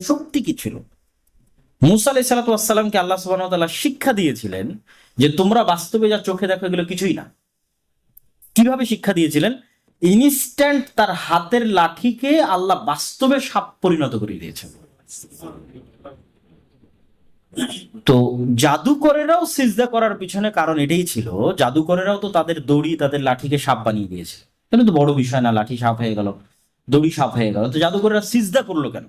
শক্তি কি ছিল? মুসা আলাই সালাতামকে আল্লাহ সুবাহ শিক্ষা দিয়েছিলেন যে তোমরা বাস্তবে যা চোখে দেখো এগুলো কিছুই না। কীভাবে শিক্ষা দিয়েছিলেন? ইনস্ট্যান্ট তার হাতের লাঠিকে আল্লাহ বাস্তবে সাপ পরিণত করে দিয়েছেন। তো জাদুকরেরাও সিজদা করার পিছনে কারণ এটাই ছিল, জাদুকরেরাও তো তাদের দড়ি, তাদের লাঠিকে সাপ বানিয়ে দিয়েছে। তাহলে তো বড় বিষয় না, লাঠি সাপ হয়ে গেল, দড়ি সাপ হয়ে গেল। তো জাদুকরেরা সিজদা করল কেন?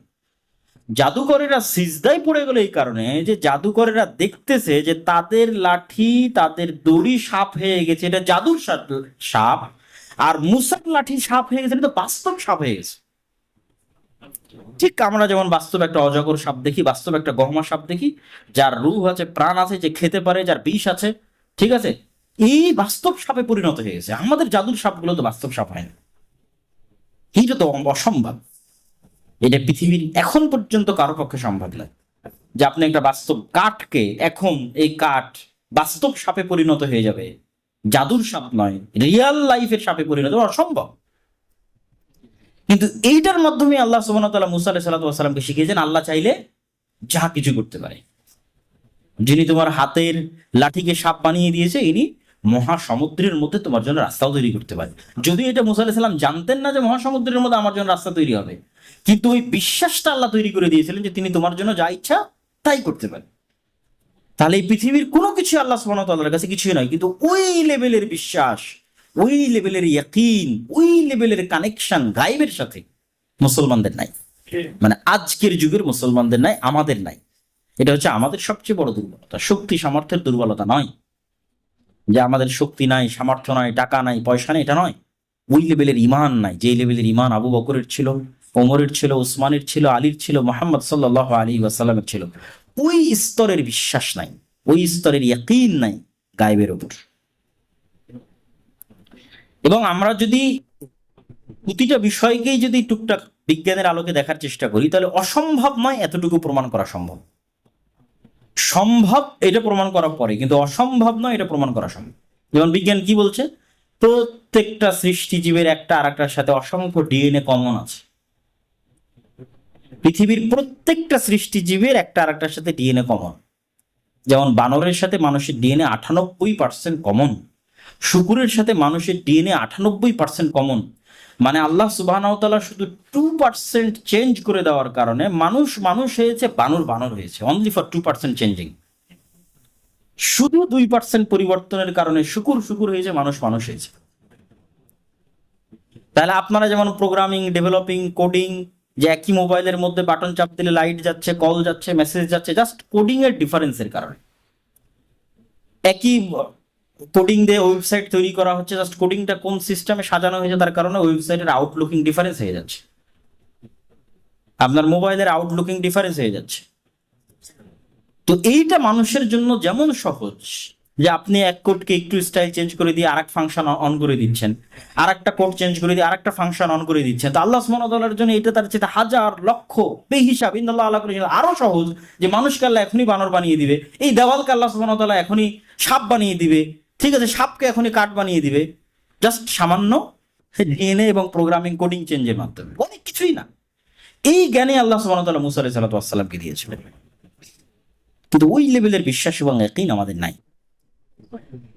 জাদুকরেরা সিজদাই পড়ে গেল এই কারণে যে জাদুকরেরা দেখতেছে যে তাদের লাঠি, তাদের দড়ি সাপ হয়ে গেছে, এটা জাদুর সাপ আর মুসার লাঠি সাপ হয়ে গেছে, এটা তো বাস্তব সাপ হয়ে গেছে। ঠিক আমরা যেমন বাস্তব একটা অজগর সাপ দেখি, বাস্তব একটা গহমা সাপ দেখি, যার রূহ আছে, প্রাণ আছে, যে খেতে পারে, যার বিষ আছে, ঠিক আছে? এই বাস্তব সাপে পরিণত হয়ে গেছে। আমাদের জাদুর সাপগুলো তো বাস্তব সাপ হয় না। এইটা তো অসম্ভব। এটা পৃথিবীর এখন পর্যন্ত কারও পক্ষে সম্ভব নয়। যে আপনি একটা বাস্তব কাঠকে এখন এই কাঠ বাস্তব সাপে পরিণত হয়ে যাবে, জাদুর সাপ নয় রিয়াল লাইফের সাপে পরিণত অসম্ভব। কিন্তু এইটার মাধ্যমে আল্লাহ সুবাহতাল্লাহ মুসা আলাহ সাল্লাতামকে শিখিয়েছেন, আল্লাহ চাইলে যা কিছু করতে পারে। যিনি তোমার হাতের লাঠিকে সাপ বানিয়ে দিয়েছে, ইনি মহাসমুদ্রের মধ্যে তোমার জন্য রাস্তাও তৈরি করতে পারে। যদি এটা মুসা আলাহ সাল্লাম জানতেন না যে মহাসমুদ্রের মধ্যে আমার জন্য রাস্তা তৈরি হবে। কিন্তু ওই বিশ্বাসটা আল্লাহ তৈরি করে দিয়েছিলেন যে তিনি তোমার জন্য যা ইচ্ছা তাই করতে পারেন। তাহলে এই পৃথিবীর কোনো কিছু আল্লাহ সুবহানাহু কাছে কিছুই নয়, কিন্তু ওই লেভেলের বিশ্বাস, ওই লেভেলের ইয়াকিন, ওই লেভেলের কানেকশন গাইবের সাথে মুসলমানদের নাই। মানে আজকের যুগের মুসলমানদের নাই, আমাদের নাই। এটা হচ্ছে আমাদের সবচেয়ে বড় দুর্বলতা। শক্তি, সামর্থ্যের দুর্বলতা নয়। যে আমাদের শক্তি নাই, সামর্থ্য নাই, টাকা নাই, পয়সা নেই, এটা নয়। ওই লেভেলের ইমান নাই। যে লেভেলের ইমান আবু বকরের ছিল, ওমরের ছিল, ওসমানের ছিল, আলীর ছিল, মোহাম্মদ সাল্লাহ আলী ওয়াসাল্লামের ছিল, ওই স্তরের বিশ্বাস নাই, ওই স্তরের ইয়াকিন নাই গায়েবের ওপর এবং আমরা যদি প্রতিটা বিষয়কেই যদি টুকটাক বিজ্ঞানের আলোকে দেখার চেষ্টা করি, তাহলে অসম্ভব নয় এতটুকু প্রমাণ করা সম্ভব। সম্ভব এটা প্রমাণ করার পরে, কিন্তু অসম্ভব নয় এটা প্রমাণ করা সম্ভব। যেমন বিজ্ঞান কি বলছে? প্রত্যেকটা সৃষ্টিজীবের একটা আর একটার সাথে অসংখ্য ডিএনএ কমন আছে। পৃথিবীর প্রত্যেকটা সৃষ্টিজীবের একটা আর একটার সাথে ডিএনএ কমন। যেমন বানরের সাথে মানুষের ডিএনএ আটানব্বই পার্সেন্ট কমন। শুকুরের সাথে মানুষের ডিএনএ আটানব্বই পার্সেন্ট কমন। মানে আল্লাহ সুবাহতাল্লাহ শুধু টু পার্সেন্ট চেঞ্জ করে দেওয়ার কারণে মানুষ মানুষ হয়েছে, বানর বানর হয়েছে। Only for two percent changing শুধু দুই পার্সেন্ট পরিবর্তনের কারণে শুকুর শুকুর হয়েছে, মানুষ মানুষ হয়েছে। তাহলে আপনারা যেমন প্রোগ্রামিং ডেভেলপিং কোডিং যে একই মোবাইলের মধ্যে বাটন চাপ দিলে লাইট যাচ্ছে কল যাচ্ছে মেসেজ যাচ্ছে জাস্ট কোডিং এর ডিফারেন্সের কারণে। একই কোডিং দিয়ে ওয়েবসাইট তৈরি করা হচ্ছে জাস্ট কোডিংটা কোন সিস্টেমে সাজানো হয়েছে তার কারণে ওয়েবসাইটের আউটলুকিং ডিফারেন্স হয়ে যাচ্ছে। আপনার মোবাইলের আউটলুকিং ডিফারেন্স হয়ে যাচ্ছে। তো এইটা মানুষের জন্য যেমন সহজ যে আপনি এক কোডকে একটু স্টাইল চেঞ্জ করে দিয়ে আরেক ফাংশন অন করে দিচ্ছেন আর একটা কোড চেঞ্জ করে দিয়ে আরেকটা ফাংশন অন করে দিচ্ছেন। তো আল্লাহ সুবহানাহু জন্য এটা তার চেয়ে হাজার লক্ষ বেহিসাব ইন্দাল্লাহ আল্লাহ করে আরও সহজ যে মানুষকে আল্লাহ এখনই বানর বানিয়ে দিবে। এই দেওয়ালকে আল্লাহ সুবহানাহু এখনই সাপ বানিয়ে দিবে। ঠিক আছে, সাপকে এখনই কাঠ বানিয়ে দিবে। জাস্ট সামান্য ডিএনএ এবং প্রোগ্রামিং কোডিং চেঞ্জের মাধ্যমে। অনেক কিছুই না। এই জ্ঞানে আল্লাহ সুবহানাহু তাআলা মুসা সালাতু ওয়াসসালামকে দিয়েছিলেন। কিন্তু ওই লেভেলের বিশ্বাস এবং ইয়াকিন আমাদের নাই।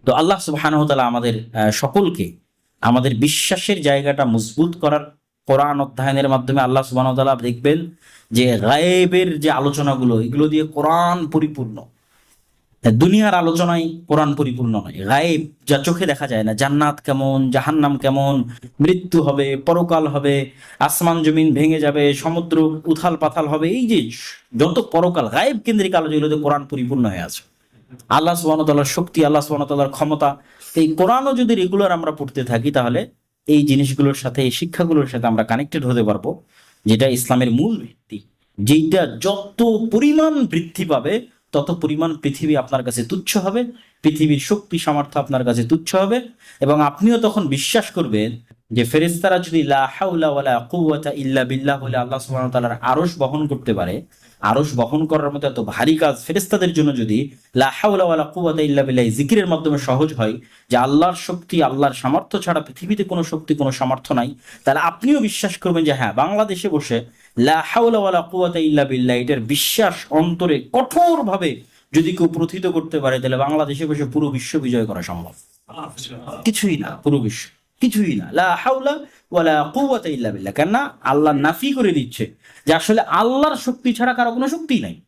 তো আল্লাহ সুবহানাহু তাআলা আমাদের সকলকে আমাদের বিশ্বাসের জায়গাটা মজবুত করার কোরআন অধ্যয়নের মাধ্যমে আল্লাহ সুবহানাহু তাআলা দেখবেন যে গায়েবের যে আলোচনাগুলো, এগুলো দিয়ে কোরআন পরিপূর্ণ। দুনিয়ার আলোচনায় কোরআন পরিপূর্ণ নয়। গায়েব যা চোখে দেখা যায় না, জান্নাত কেমন, জাহান্নাম কেমন, মৃত্যু হবে, পরকাল হবে, আসমান জমিন ভেঙে যাবে, সমুদ্র উথাল পাথাল হবে, এই যে যত পরকাল, গায়েব কেন্দ্রিক আলোচনাগুলোতে কোরআন পরিপূর্ণ হয়ে আছে। আল্লাহ সুবাহতাল্লাহর শক্তি, আল্লাহ সুবাহতাল্লাহর ক্ষমতা, এই কোরআনও যদি রেগুলার আমরা পড়তে থাকি, তাহলে এই জিনিসগুলোর সাথে, এই শিক্ষাগুলোর সাথে আমরা কানেক্টেড হতে পারব, যেটা ইসলামের মূল ভিত্তি। যেটা যত পরিমাণ বৃদ্ধি পাবে তত পরিমাণ পৃথিবী আপনার কাছে তুচ্ছ হবে, পৃথিবীর শক্তি সামর্থ্য আপনার কাছে তুচ্ছ হবে এবং আপনিও তখন বিশ্বাস করবেন যে ফেরেস্তারা যদি ইল্লা বিল্লাহ বলে আল্লাহ সুবহানাহু ওয়া তাআলার আরশ বহন করতে পারে আরস বহন করার মতো এত ভারী কাজ ফেরেস্তাদের জন্য যদি লা হাওলা ওয়ালা ইল্লা বিল্লাহ জিকিরের মাধ্যমে সহজ হয় যে আল্লাহর শক্তি, আল্লাহর সামর্থ্য ছাড়া পৃথিবীতে কোনো শক্তি, কোনো সামর্থ্য নাই, তাহলে আপনিও বিশ্বাস করবেন যে হ্যাঁ বাংলাদেশে বসে ইল্লা বিল্লাহ। এটার বিশ্বাস অন্তরে কঠোরভাবে যদি কেউ প্রথিত করতে পারে, তাহলে বাংলাদেশে বসে পুরো বিশ্ব বিজয় করা সম্ভব। কিছুই না, পুরো বিশ্ব। কিছুই না। লা হাওলা ওয়ালা ইল্লা বিল্লাহ। কেন না আল্লাহ নাফি করে দিচ্ছে যে আসলে আল্লাহর শক্তি ছাড়া কারও কোনো শক্তি নাই।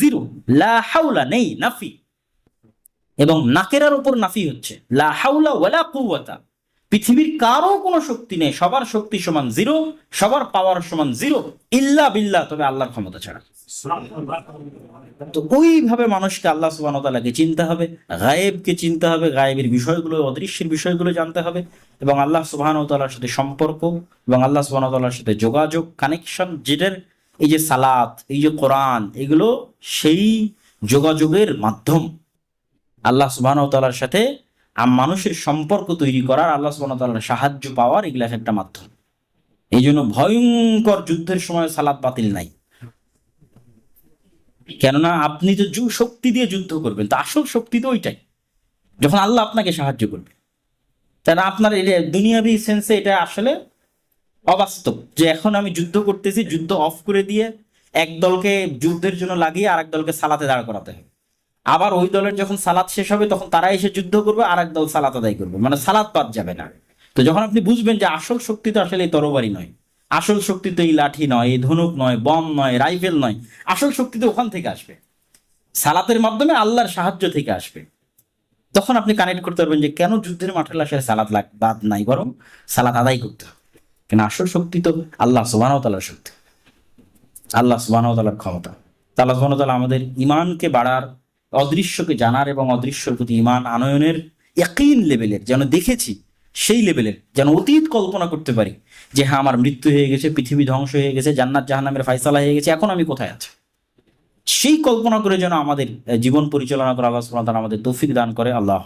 জিরো। লা হাওলা নেই, নাফি। এবং নাকেরার উপর নাফি হচ্ছে। লা হাওলা ওয়ালা কুওয়াতা। পৃথিবীর কারও কোনো শক্তি নেই। সবার শক্তি সমান জিরো সবার পাওয়ার সমান জিরো ইল্লা বিল্লাহ, তবে আল্লাহর ক্ষমতা ছাড়া। তো ওইভাবে মানুষকে আল্লাহ সুবাহ তালাকে চিনতে হবে, গায়েবকে চিনতে হবে, গায়েবের বিষয়গুলো, অদৃশ্যের বিষয়গুলো জানতে হবে, এবং আল্লাহ সুবাহ তালার সাথে সম্পর্ক, এবং আল্লাহ সুবাহ তালার সাথে যোগাযোগ কানেকশন যেটার এই যে সালাত, এই যে কোরআন, এগুলো সেই যোগাযোগের মাধ্যম। আল্লাহ সুবাহ তালার সাথে মানুষের সম্পর্ক তৈরি করার আল্লাহ সুবাহ সাহায্য পাওয়ার এগুলো এক একটা মাধ্যম। এই জন্য ভয়ঙ্কর যুদ্ধের সময় সালাত বাতিল নাই। কেননা আপনি তো শক্তি দিয়ে যুদ্ধ করবেন, তো আসল শক্তি তো ওইটাই। যখন আল্লাহ আপনাকে সাহায্য করবে। তাহলে আপনার দুনিয়াবি সেন্সে এটা আসলে অবাস্তব যে এখন আমি যুদ্ধ করতেছি, যুদ্ধ অফ করে দিয়ে এক দলকে যুদ্ধের জন্য লাগিয়ে আরেক দলকে সালাতে দাঁড় করাতে হবে। আবার ওই দলের যখন সালাত শেষ হবে, তখন তারা এসে যুদ্ধ করবে আর এক দল সালাত আদায় করবে। মানে সালাত বাদ যাবে না। তো যখন আপনি বুঝবেন যে আসল শক্তি তো আসলে এই তরবারি নয়, আসল শক্তি তো এই লাঠি নয়, এই ধনুক নয়, বম নয়, রাইফেল নয়, আসল শক্তি তো ওখান থেকে আসবে। সালাতের মাধ্যমে আল্লাহর সাহায্য থেকে আসবে। তখন আপনি কানেক্ট করতে পারবেন যে কেন যুদ্ধের মাঠে আসলে সালাত লাগ বাদ নাই, বরং সালাত আদায় করতে হবে। কেন আসল শক্তি তো আল্লাহ সুবাহ তালার শক্তি। আল্লাহ সুবাহ তালার ক্ষমতা। আল্লাহ সুবাহ তালা আমাদের ইমানকে বাড়ার অদৃশ্যকে জানার এবং অদৃশ্যর প্রতি ইমান আনয়নের একইন লেভেলের, যেন দেখেছি সেই লেভেলের, যেন অতীত কল্পনা করতে পারি যে হ্যাঁ আমার মৃত্যু হয়ে গেছে, পৃথিবী ধ্বংস হয়ে গেছে, জান্নাত জাহান্নামের ফাইসালা হয়ে গেছে, এখন আমি কোথায় আছি? সেই কল্পনা করে যেন আমাদের জীবন পরিচালনা করে আল্লাহ তাআলা আমাদের তৌফিক দান করে। আল্লাহ